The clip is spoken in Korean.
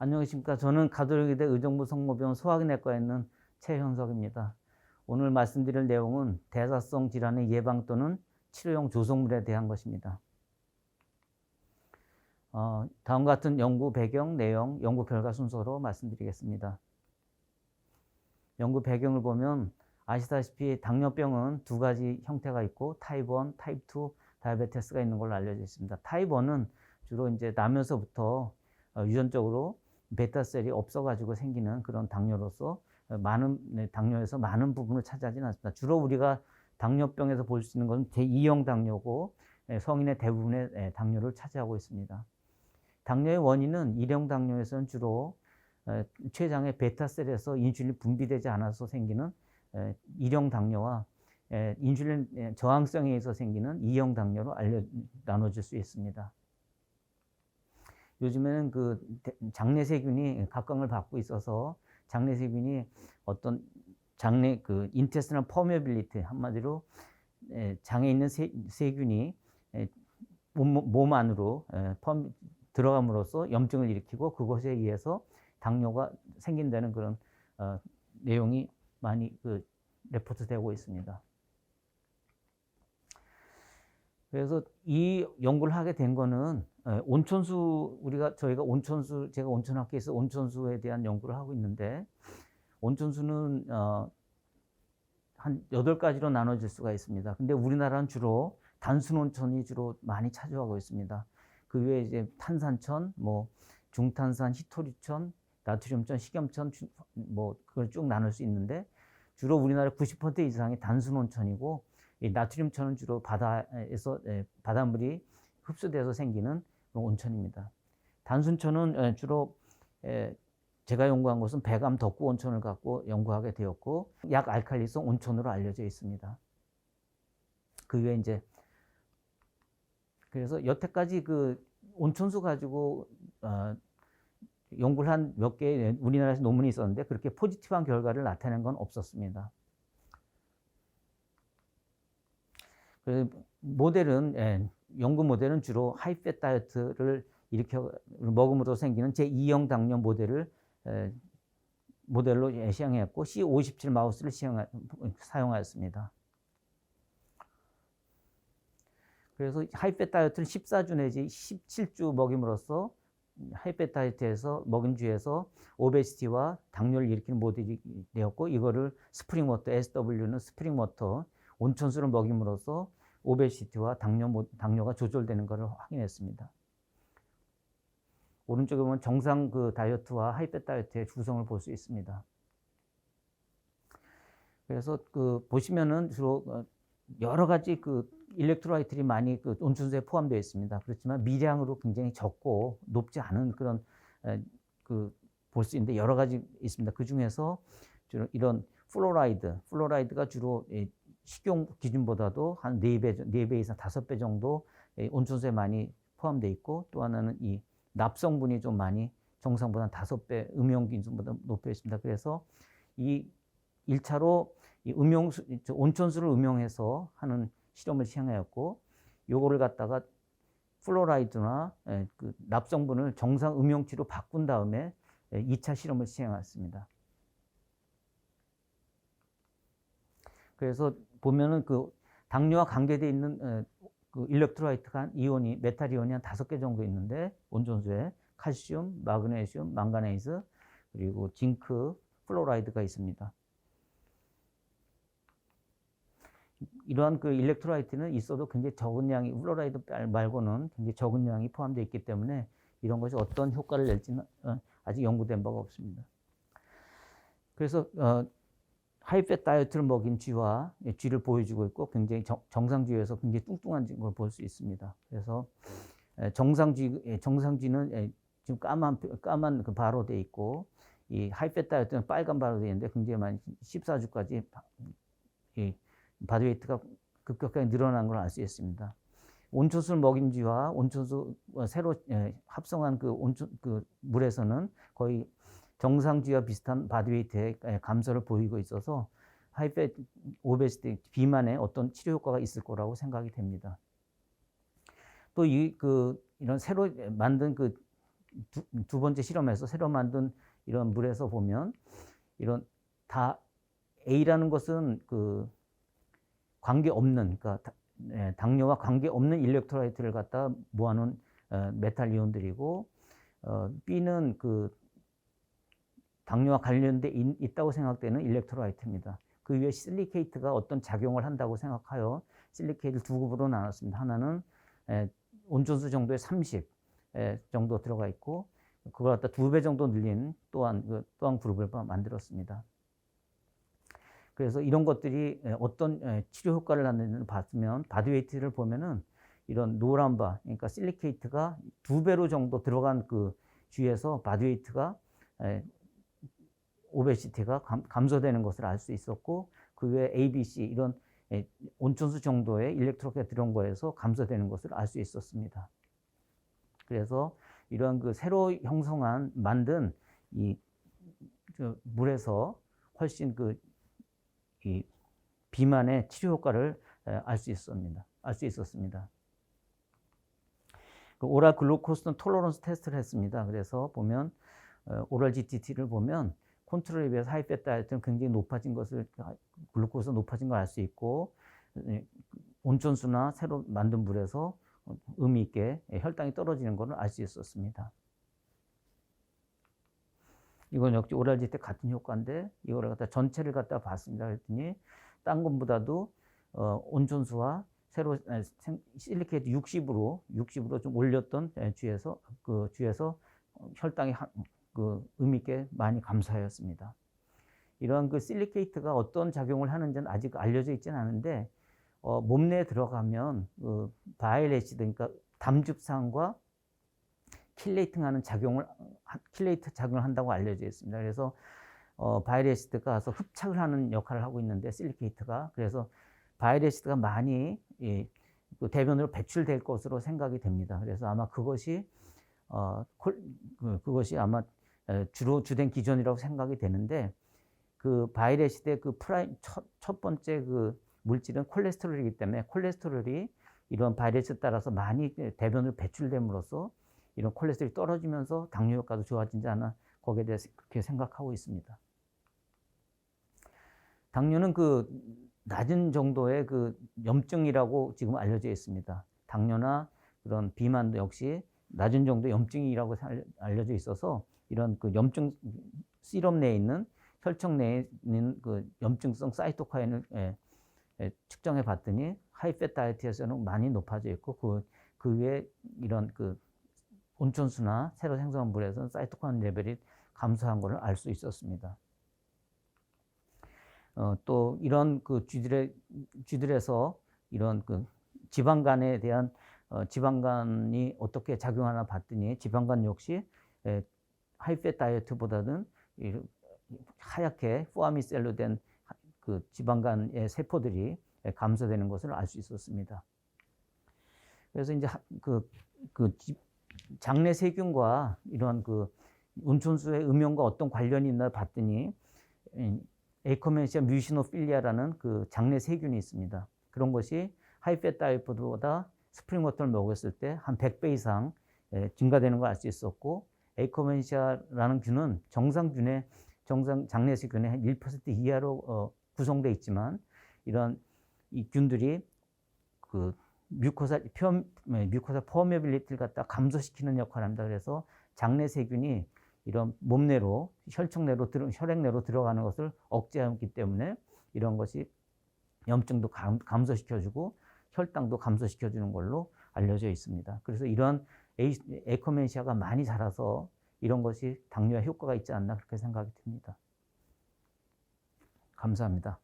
안녕하십니까. 저는 가톨릭대 의정부 성모병원 소화기내과에 있는 최현석입니다. 오늘 말씀드릴 내용은 대사성 질환의 예방 또는 치료용 조성물에 대한 것입니다. 어, 다음 같은 연구 배경, 내용, 연구 결과 순서로 말씀드리겠습니다. 연구 배경을 보면 아시다시피 당뇨병은 두 가지 형태가 있고 타입 1, 타입 2 다이아베테스가 있는 걸로 알려져 있습니다. 타입 1은 주로 이제 나면서부터 어, 유전적으로 베타셀이 없어가지고 생기는 그런 당뇨로서 많은 네, 당뇨에서 많은 부분을 차지하지는 않습니다. 주로 우리가 당뇨병에서 볼 수 있는 것은 제2형 당뇨고 예, 성인의 대부분의 예, 당뇨를 차지하고 있습니다. 당뇨의 원인은 1형 당뇨에서는 주로 어, 췌장의 베타셀에서 인슐린이 분비되지 않아서 생기는 1형 당뇨와 예, 인슐린 저항성에 의해서 생기는 2형 당뇨로 알려 나눠질 수 있습니다. 요즘에는 그 장내 세균이 각광을 받고 있어서 장내 세균이 어떤 장내 그 인테스널 퍼메빌리티 한마디로 장에 있는 세, 세균이 몸, 몸 안으로 펌, 들어감으로써 염증을 일으키고 그것에 의해서 당뇨가 생긴다는 그런 어, 내용이 많이 그 레포트되고 있습니다. 그래서 이 연구를 하게 된 거는 온천수 우리가 저희가 온천수 제가 온천학교에서 온천수에 대한 연구를 하고 있는데 온천수는 어, 한 여덟 가지로 나눠질 수가 있습니다. 근데 우리나라는 주로 단순 온천이 주로 많이 차지하고 있습니다. 그 외에 이제 탄산천, 뭐 중탄산, 히토리천, 나트륨천, 식염천 뭐 그걸 쭉 나눌 수 있는데 주로 우리나라 90% 이상이 단순 온천이고 이 나트륨천은 주로 바다에서 예, 바닷물이 흡수돼서 생기는 온천입니다. 단순천은 예, 주로 예, 제가 연구한 것은 배감 덕구 온천을 갖고 연구하게 되었고 약 알칼리성 온천으로 알려져 있습니다. 그 외에 이제 그래서 여태까지 그 온천수 가지고 어, 연구를 한 몇개 우리나라에서 논문이 있었는데 그렇게 포지티브한 결과를 나타낸 건 없었습니다. 그 모델은 예, 연구 모델은 주로 하이팻 다이어트를 일으켜 먹음으로 생기는 제2형 당뇨 모델을 에, 모델로 시행했고 C57 마우스를 시행, 사용하였습니다. 그래서 하이팻 다이어트를 14주 내지 17주 먹임으로써 하이팻 다이어트에서 먹인 주에서 오베시티와 당뇨를 일으키는 모델이 되었고 이거를 스프링 워터 SW는 스프링 워터 온천수를 먹임으로써 오베시티와 당뇨, 당뇨가 조절되는 것을 확인했습니다. 오른쪽에 보면 정상 그 다이어트와 하이팻 다이어트의 구성을 볼 수 있습니다. 그래서 그 보시면은 주로 어, 여러 가지 그 일렉트로라이트들이 많이 그 온천수에 포함되어 있습니다. 그렇지만 미량으로 굉장히 적고 높지 않은 그런 그 볼 수 있는데 여러 가지 있습니다. 그 중에서 주로 이런 플로라이드, 플로라이드가 주로 식용 기준보다도 한 4배, 4배 이상 5배 정도 온천수에 많이 포함되어 있고 또 하나는 이 납성분이 좀 많이 정상보다 5배 음용 기준보다 높여 있습니다. 그래서 이 1차로 이 음용 온천수를 음용해서 하는 실험을 시행하였고 요거를 갖다가 플로라이드나 그 납성분을 정상 음용치로 바꾼 다음에 2차 실험을 시행했습니다. 그래서 보면은 그 당뇨와 관계되어 있는 어, 그 일렉트로라이트가 이온이 메탈 이온이 한 다섯 개 정도 있는데 온전수에 칼슘, 마그네슘, 망가네이즈 그리고 징크, 플로라이드가 있습니다. 이러한 그 일렉트로라이트는 있어도 굉장히 적은 양이 플로라이드 말고는 굉장히 적은 양이 포함되어 있기 때문에 이런 것이 어떤 효과를 낼지는 어, 아직 연구된 바가 없습니다. 그래서 어, 하이팻 다이어트를 먹인 쥐와 쥐를 보여주고 있고 굉장히 정상쥐에서 굉장히 뚱뚱한 걸 볼 수 있습니다. 그래서 정상쥐 정상쥐는 지금 까만 까만 그 바로 돼 있고 이 하이팻 다이어트는 빨간 바로 돼 있는데 굉장히 많이 14주까지 이 바디웨이트가 급격하게 늘어난 걸 알 수 있습니다. 온천수를 먹인 쥐와 온천수 새로 합성한 그 온천 그 물에서는 거의 정상주와 비슷한 바디웨이트의 감소를 보이고 있어서 하이팻 오베시티 비만에 어떤 치료 효과가 있을 거라고 생각이 됩니다. 또 이 그 이런 새로 만든 그 두, 두 번째 실험에서 새로 만든 이런 물에서 보면 이런 다 A라는 것은 그 관계 없는 그러니까 당뇨와 관계 없는 일렉트로라이트를 갖다 모아놓은 어, 메탈 이온들이고 어, B는 그 당뇨와 관련돼 있, 있다고 생각되는 일렉트로라이트입니다. 그 위에 실리케이트가 어떤 작용을 한다고 생각하여 실리케이트를 두 그룹으로 나눴습니다. 하나는 에, 온존수 정도의 30 에, 정도 들어가 있고 그걸 갖다 두 배 정도 늘린 또한 그 또한 그룹을 마- 만들었습니다. 그래서 이런 것들이 에, 어떤 에, 치료 효과를 낳는지를 봤으면 바디웨이트를 보면은 이런 노란 바, 그러니까 실리케이트가 두 배로 정도 들어간 그 주위에서 바디웨이트가 에, 오베시티가 감, 감소되는 것을 알 수 있었고 그 외에 ABC 이런 에, 온천수 정도의 일렉트로가 들어온 거에서 감소되는 것을 알 수 있었습니다. 그래서 이러한 그 새로 형성한 만든 이저 물에서 훨씬 그 이 비만의 치료 효과를 알 수 있었습니다. 알 수 있었습니다. 그 오랄 글루코스 톨러런스 테스트를 했습니다. 그래서 보면 어, 오랄 GTT를 보면 컨트롤에 비해서 하이팻 다이어트는 굉장히 높아진 것을 글루코스 높아진 걸 알 수 있고 예, 온천수나 새로 만든 물에서 의미 있게 혈당이 떨어지는 것을 알 수 있었습니다. 이건 역시 오랄 GT 같은 효과인데 이거를 갖다 전체를 갖다 봤습니다. 그랬더니 딴 것보다도 어, 온천수와 새로 에, 생- 실리케이트 60으로 60으로 좀 올렸던 에, 주에서 그 주에서 어, 혈당이 한- 그 의미 있게 많이 감소하였습니다. 이러한 그 실리케이트가 어떤 작용을 하는지는 아직 알려져 있지는 않은데 어, 몸 내에 들어가면 그 바이레시드 그러니까 담즙산과 킬레이팅하는 작용을 하- 킬레이트 작용을 한다고 알려져 있습니다. 그래서 어, 바이레시드가 가서 흡착을 하는 역할을 하고 있는데 실리케이트가 그래서 바이레시드가 많이 이, 그 대변으로 배출될 것으로 생각이 됩니다. 그래서 아마 그것이 어, 콜, 그, 그것이 아마 에, 주로 주된 기전이라고 생각이 되는데 그 바이레시드의 그 프라임 첫, 첫 번째 그 물질은 콜레스테롤이기 때문에 콜레스테롤이 이런 바이러스에 따라서 많이 대변을 배출됨으로써 이런 콜레스테롤이 떨어지면서 당뇨 효과도 좋아지지 않아 거기에 대해서 그렇게 생각하고 있습니다. 당뇨는 그 낮은 정도의 그 염증이라고 지금 알려져 있습니다. 당뇨나 그런 비만도 역시 낮은 정도의 염증이라고 살- 알려져 있어서 이런 그 염증 시럽 내에 있는 혈청 내에 있는 그 염증성 사이토카인을 예, 예, 측정해 봤더니 하이팻 다이어트에서는 많이 높아져 있고 그, 그 위에 이런 그 온천수나 새로 생성한 물에서는 사이토카인 레벨이 감소한 것을 알 수 있었습니다. 어, 또 이런 그 쥐들의 쥐들에서 이런 그 지방간에 대한 어, 지방간이 어떻게 작용하나 봤더니 지방간 역시 에, 하이팻 다이어트보다는 이, 하얗게 포아미셀로 된 그 지방간의 세포들이 감소되는 것을 알 수 있었습니다. 그래서 이제 하- 그, 그 지- 장내 세균과 이런 그 온천수의 음용과 어떤 관련이 있나 봤더니 이 에이코멘시아 뮤시노필리아라는 그 장내 세균이 있습니다. 그런 것이 하이팻 다이어트보다 스프링 워터를 먹었을 때 한 100배 이상 에, 증가되는 걸 알 수 있었고 에이코멘시아라는 균은 정상균의 정상 장내 세균의 한 1% 이하로 어, 구성되어 있지만 이런 이 균들이 그 뮤코사 표 뮤코사 퍼메빌리티를 갖다 감소시키는 역할을 합니다. 그래서 장내 세균이 이런 몸 내로 혈청 내로 들어 혈액 내로 들어가는 것을 억제하기 때문에 이런 것이 염증도 감, 감소시켜주고 혈당도 감소시켜주는 걸로 알려져 있습니다. 그래서 이런 에코멘시아가 많이 자라서 이런 것이 당뇨에 효과가 있지 않나 그렇게 생각이 듭니다. 감사합니다.